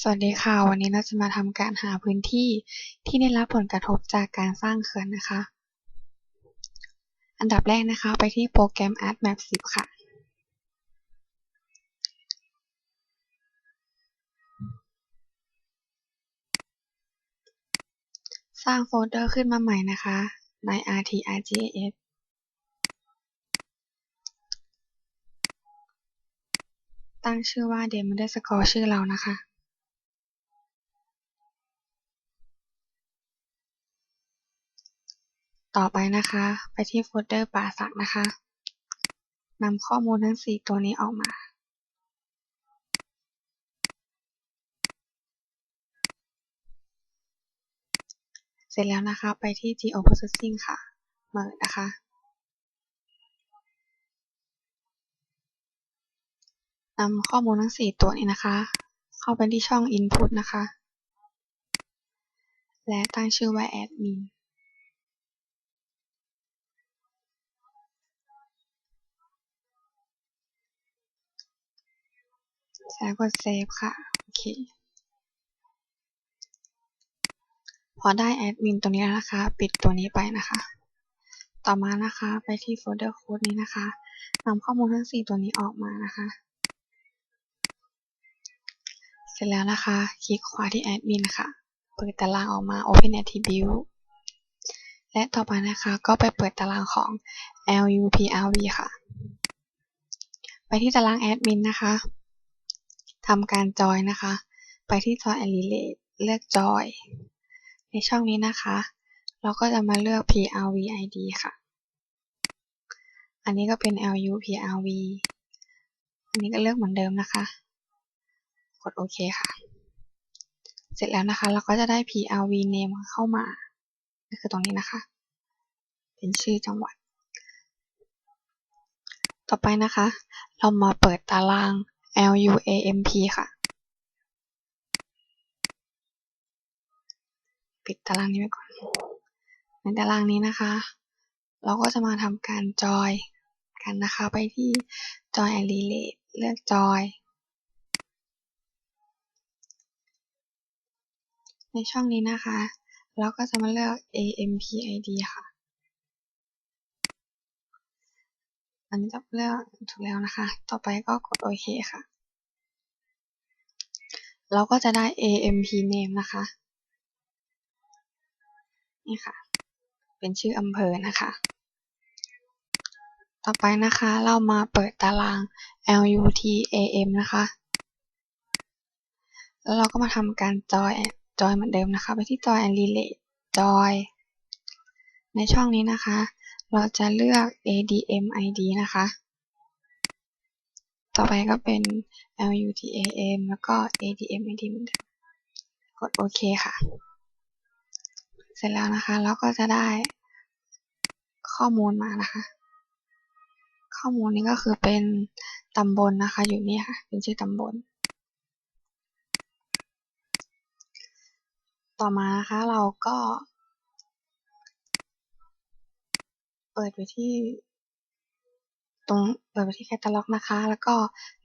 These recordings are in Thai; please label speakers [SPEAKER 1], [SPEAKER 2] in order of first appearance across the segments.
[SPEAKER 1] สวัสดีค่ะ วันนี้เราจะมาทำการหาพื้นที่ที่ได้รับผลกระทบจากการสร้างเขื่อนนะคะ อันดับแรกนะคะ ไปที่โปรแกรม ArtMap 10 ค่ะ สร้างโฟลเดอร์ขึ้นมาใหม่นะคะใน RTRGS ตั้งชื่อว่า dem underscore ชื่อเรานะคะ ต่อไปนะคะ ไปที่โฟลเดอร์ป่าสักนะคะนำข้อมูลทั้ง 4 ตัวนี้ออกมา เสร็จแล้วนะคะไปที่ Geoprocessing ค่ะ เมิดนะคะ นำข้อมูลทั้ง 4 ตัวนี้นะคะ เข้าไปที่ช่อง Input นะคะ และตั้งชื่อว่า Admin แล้กด Save ค่ะ โอเค พอได้แอดมินตัวนี้แล้วนะคะ ปิดตัวนี้ไปนะคะ ต่อมานะคะ ไปที่โฟลเดอร์โค้ดนี้นะคะนำข้อมูลทั้ง 4 ตัวนี้ออกมานะคะ เสร็จแล้วนะคะ คลิกขวาที่แอดมินค่ะ เปิดตารางออกมา Open Attribute และต่อไปนะคะ ก็ไปเปิดตารางของ LUPRV ค่ะ ไปที่ตารางแอดมินนะคะ ทำการจอยนะคะ ไปที่จอย and relate เลือกจอย ในช่องนี้นะคะ เราก็จะมาเลือก PRV ID ค่ะ อันนี้ก็เป็น LU PRV อันนี้ก็เลือกเหมือนเดิมนะคะ กดโอเคค่ะ เสร็จแล้วนะคะ เราก็จะได้ PRV name เข้ามาก็คือตรงนี้นะคะ เป็นชื่อจังหวัด ต่อไปนะคะ เรามาเปิดตาราง LUAMP ค่ะ ปิดตารางนี้ไว้ก่อน ในตารางนี้นะคะ เราก็จะมาทำการจอยกันนะคะ ไปที่ Join and Relate เลือกจอยในช่องนี้นะคะ เราก็จะมาเลือก AMP ID ค่ะ อันนี้จะเลือกถูกแล้วนะคะ ต่อไปก็กดโอเคค่ะ เราก็จะได้ AMP name นะคะ นี่ค่ะ เป็นชื่ออำเภอนะคะ ต่อไปนะคะ เรามาเปิดตาราง LUTAM นะคะ แล้วเราก็มาทำการจอยจอยเหมือนเดิมนะคะ ไปที่จอย and relate จอย ในช่องนี้นะคะ เราจะเลือก ADM ID นะคะ ต่อไปก็เป็น LUTAM แล้วก็ ADM ID เหมือนเดิม กดโอเคค่ะ เสร็จแล้วนะคะ เราก็จะได้ข้อมูลมานะคะ ข้อมูลนี้ก็คือเป็นตำบลนนะคะ อยู่นี่ค่ะ เป็นชื่อตำบล ต่อมานะคะเราก็ เปิดไปที่ ตรงเปิดไปที่แคตตาล็อกนะคะ แล้วก็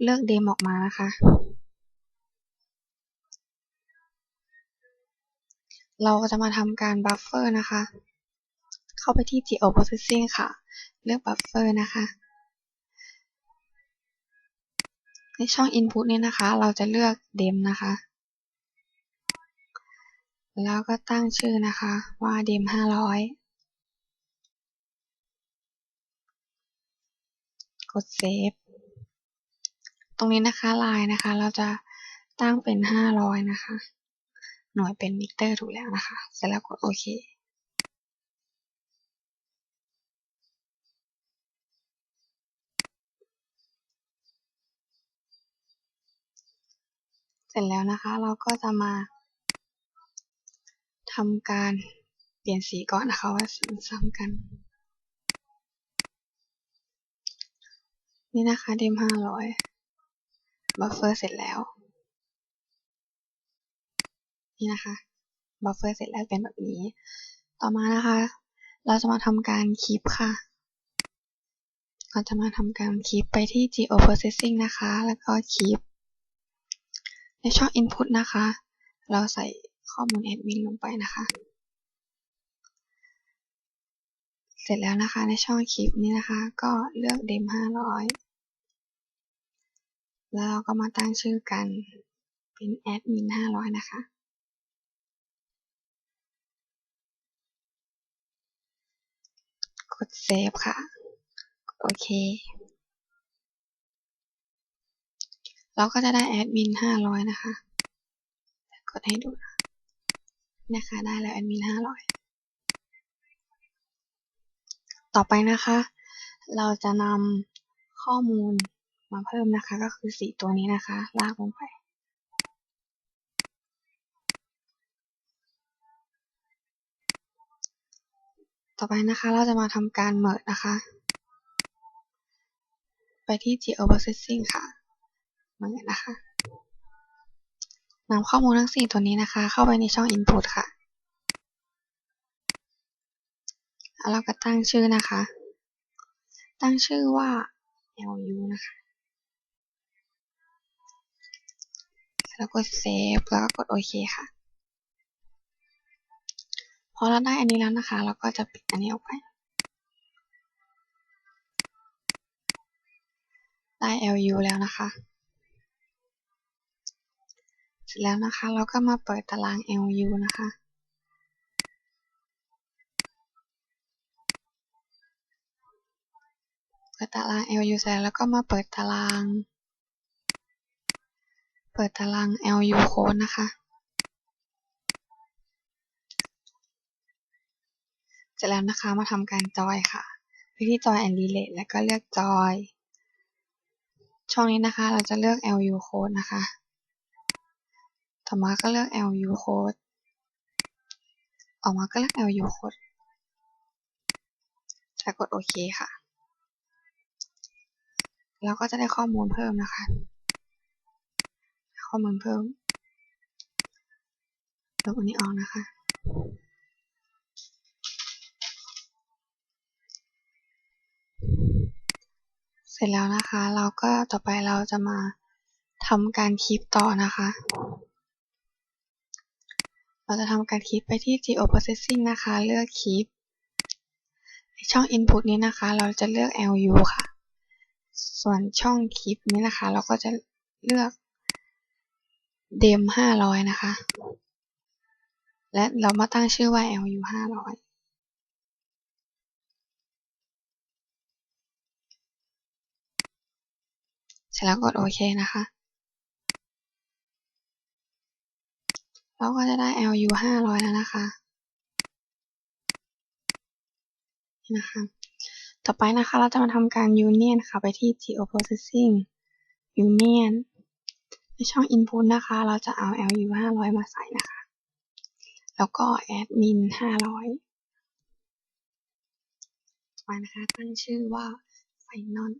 [SPEAKER 1] เลือกเดมออกมานะคะ เราจะมาทำการบัฟเฟอร์นะคะ เข้าไปที่ Geoprocessing ค่ะ เลือกบัฟเฟอร์นะคะ ในช่อง Input นี้นะคะ เราจะเลือกเดมนะคะแล้วก็ตั้งชื่อนะคะว่าเดม500 กดเซฟตรงนี้นะคะลายนะคะ เราจะตั้งเป็น 500 นะคะ หน่วยเป็นมิเตอร์ถูกแล้วนะคะ เสร็จแล้วกดโอเคเสร็จแล้วนะคะ เราก็จะมาทำการเปลี่ยนสีก่อนนะคะว่าสีซ้ำกัน นี่นะคะเดมห้าร้อยบัฟเฟอร์เสร็จแล้ว นี่นะคะบัฟเฟอร์เสร็จแล้วเป็นแบบนี้ ต่อมานะคะ เราจะมาทำการคีปค่ะ เราจะมาทำการคีปไปที่ Geoprocessing นะคะ แล้วก็คีปในช่อง Input นะคะ เราใส่ข้อมูลแอดมินลงไปนะคะ เส ร็จแล้วนะคะในช่องคลิปนี้นะคะ ก็เลือกเดม500แล้วเราก็มาตั้งชื่อกันเป็นแอดมิน500นะคะ กดเซฟค่ะ โอเค เราก็จะได้แอดมิน500นะคะ กดให้ดูนะคะ ได้แล้วแอดมิน500 ต่อไปนะคะ เราจะนำข้อมูลมาเพิ่มนะคะ ก็คือสีตัวนี้นะคะ ลากลงไป ต่อไปนะคะเราจะมาทำการเมิร์นะคะ ไปที่ geoprocessing ค่ะเหมือนนะคะนำข้อมูลทั้ง 4 ตัวนี้นะคะ เข้าไปในช่อง input ค่ะ แล้วเราก็ตั้งชื่อนะคะ ตั้งชื่อว่า lu นะคะ แล้วกด save แล้วก็กดโอเคค่ะ พอเราได้อันนี้แล้วนะคะ เราก็จะปิดอันนี้ออกไป ได้ lu แล้วนะคะ เสร็จแล้วนะคะ เราก็มาเปิดตาราง lu นะคะ ปิดตาราง lu เสร็จแล้วก็มาเปิดตาราง เปิดตาราง lu code นะคะ เสร็จแล้วนะคะมาทำการจอยค่ะไปที่จอย and relate แล้วก็เลือกจอย ช่องนี้นะคะเราจะเลือก lu code นะคะ ต่อมาก็เลือก lu code ออกมาก็เลือก lu code แล้วกดโอเคค่ะ เราก็จะได้ข้อมูลเพิ่มนะคะ ข้อมูลเพิ่มลบอันนี้ออกนะคะ เสร็จแล้วนะคะ เราก็ต่อไปเราจะมาทำการคลิปต่อนะคะ เราจะทำการคลิปไปที่ geoprocessing นะคะ เลือกคลิปในช่อง input นี้นะคะ เราจะเลือก lu ค่ะ ส่วนช่องคลิปนี้นะคะ เราก็จะเลือก dem 500นะคะ และเรามาตั้งชื่อว่า lu 500เสร็จแล้วกดโอเคนะคะ เราก็จะได้ lu 500แล้วนะคะ นะคะ ต่อไปนะคะ เราจะมาทำการ union ค่ะ ไปที่ geoprocessing union ในช่อง input นะคะ เราจะเอา lu 500 มาใส่นะคะ แล้วก็ admin 500ไปนะคะ ตั้งชื่อว่า final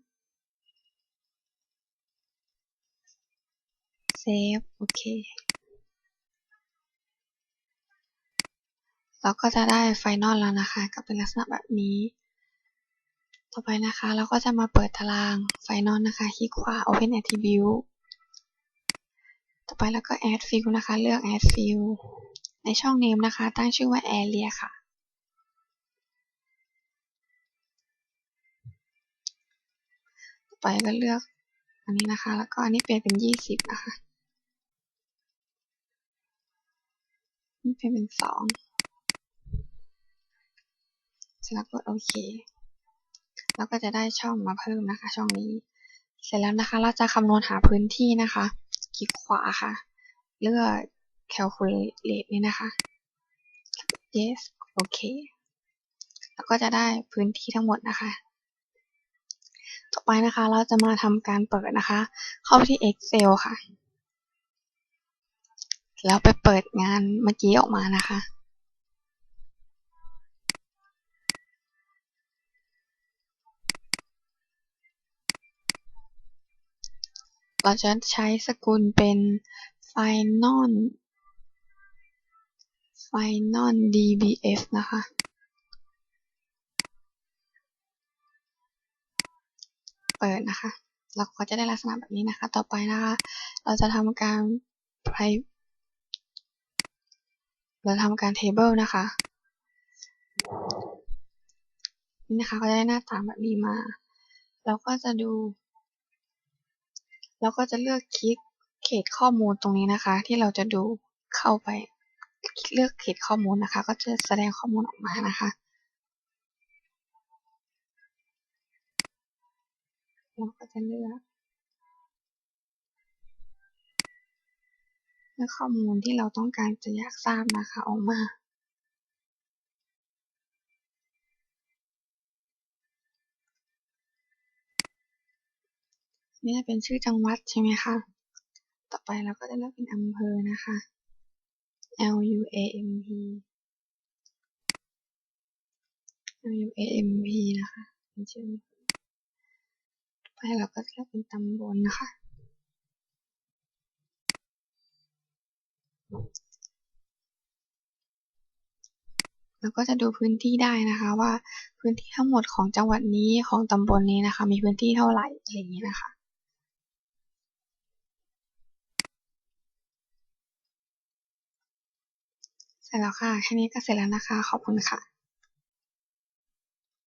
[SPEAKER 1] save โอเคเราก็จะได้ final แล้วนะคะ ก็เป็นลักษณะแบบนี้ ต่อไปนะคะ เราก็จะมาเปิดตาราง final นะคะ คลิกขวา open attribute ต่อไปแล้วก็ add field นะคะ เลือก add field ในช่อง name นะคะ ตั้งชื่อว่า area ค่ะ ต่อไปก็เลือกอันนี้นะคะ แล้วก็อันนี้เปลี่ยนเป็น 20 นะคะนี่เปลี่ยนเป็น 2เสร็จแล้วกดโอเค แล้วก็จะได้ช่องมาเพิ่มนะคะ ช่องนี้ เสร็จแล้วนะคะ เราจะคำนวณหาพื้นที่นะคะ คลิกขวาค่ะ เลือก calculate นี่นะคะ yes โอเคแล้วก็จะได้พื้นที่ทั้งหมดนะคะ ต่อไปนะคะ เราจะมาทำการเปิดนะคะ เข้าไปที่ Excel ค่ะ แล้วไปเปิดงานเมื่อกี้ออกมานะคะ เราจะใช้สกุลเป็น final final dbf นะคะ เปิดนะคะ เราก็จะได้ลักษณะแบบนี้นะคะ ต่อไปนะคะ เราจะทำการ pri- เราทำการ table นะคะนี่นะคะก็จะได้หน้าตาแบบนี้มา เราก็จะดู เราก็จะเลือกคลิกเขตข้อมูลตรงนี้นะคะ ที่เราจะดูเข้าไป เลือกเขตข้อมูลนะคะ ก็จะแสดงข้อมูลออกมานะคะเราก็จะเลือกเลือกข้อมูลที่เราต้องการจะอยากทราบนะคะออกมา นี่จะเป็นชื่อจังหวัดใช่ไหมคะ ต่อไปเราก็จะเลือกเป็นอำเภอนะคะ L U A M P L U A M P นะคะเป็นชื่อต่อไปเราก็เลือกเป็นตำบลนะคะ แล้วก็จะดูพื้นที่ได้นะคะว่าพื้นที่ทั้งหมดของจังหวัดนี้ของตำบลนี้นะคะ มีพื้นที่เท่าไหร่อะไรอย่างนี้นะคะ เสร็จแล้วค่ะ แค่นี้ก็เสร็จแล้วนะคะ ขอบคุณค่ะ